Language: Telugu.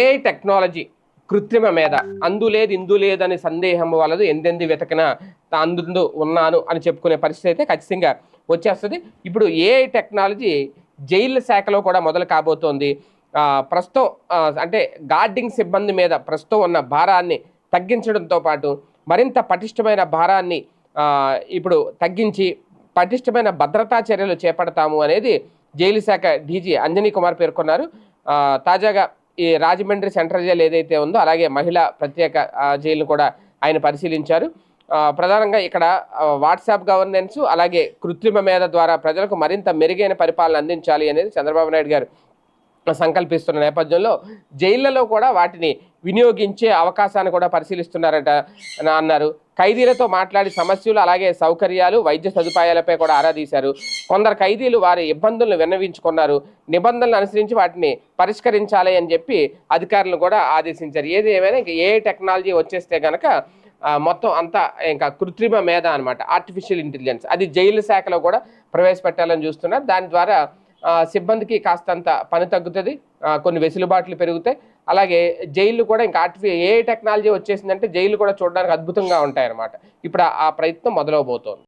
ఏ టెక్నాలజీ కృత్రిమ మీద అందులేదు ఇందు లేదని సందేహం వలదు ఎందెంది వెతకినా తా అందు ఉన్నాను అని చెప్పుకునే పరిస్థితి అయితే ఖచ్చితంగా వచ్చేస్తుంది. ఇప్పుడు ఏ టెక్నాలజీ జైళ్ళ శాఖలో కూడా మొదలు కాబోతోంది. ప్రస్తుతం అంటే గార్డింగ్ సిబ్బంది మీద ప్రస్తుతం ఉన్న భారాన్ని తగ్గించడంతో పాటు మరింత పటిష్టమైన భారాన్ని ఇప్పుడు తగ్గించి పటిష్టమైన భద్రతా చర్యలు చేపడతాము అనేది జైలు శాఖ డీజీ అంజనీ కుమార్ పేర్కొన్నారు. తాజాగా ఈ రాజమండ్రి సెంట్రల్ జైలు ఏదైతే ఉందో అలాగే మహిళా ప్రత్యేక జైలు కూడా ఆయన పరిశీలించారు. ప్రధానంగా ఇక్కడ వాట్సాప్ గవర్నెన్స్ అలాగే కృత్రిమ మేధ ద్వారా ప్రజలకు మరింత మెరుగైన పరిపాలన అందించాలి అనేది చంద్రబాబు నాయుడు గారు సంకల్పిస్తున్న నేపథ్యంలో జైళ్ళలో కూడా వాటిని వినియోగించే అవకాశాన్ని కూడా పరిశీలిస్తున్నారట అన్నారు. ఖైదీలతో మాట్లాడి సమస్యలు అలాగే సౌకర్యాలు వైద్య సదుపాయాలపై కూడా ఆరా తీశారు. కొందరు ఖైదీలు వారి ఇబ్బందులను విన్నవించుకున్నారు. నిబంధనలు అనుసరించి వాటిని పరిష్కరించాలి అని చెప్పి అధికారులు కూడా ఆదేశించారు. ఏది ఏమైనా ఇంకా ఏ టెక్నాలజీ వచ్చేస్తే కనుక మొత్తం అంతా ఇంకా కృత్రిమ మేధ అనమాట ఆర్టిఫిషియల్ ఇంటెలిజెన్స్ అది జైలు శాఖలో కూడా ప్రవేశపెట్టాలని చూస్తున్నారు. దాని ద్వారా సిబ్బందికి కాస్తంత పని తగ్గుతుంది. కొన్ని వెసులుబాట్లు పెరుగుతాయి. అలాగే జైలు కూడా ఇంకా ఆర్టిఫి ఏ టెక్నాలజీ వచ్చేసిందంటే జైలు కూడా చూడడానికి అద్భుతంగా ఉంటాయి అన్నమాట ఇప్పుడు ఆ ప్రయత్నం మొదలవబోతోంది.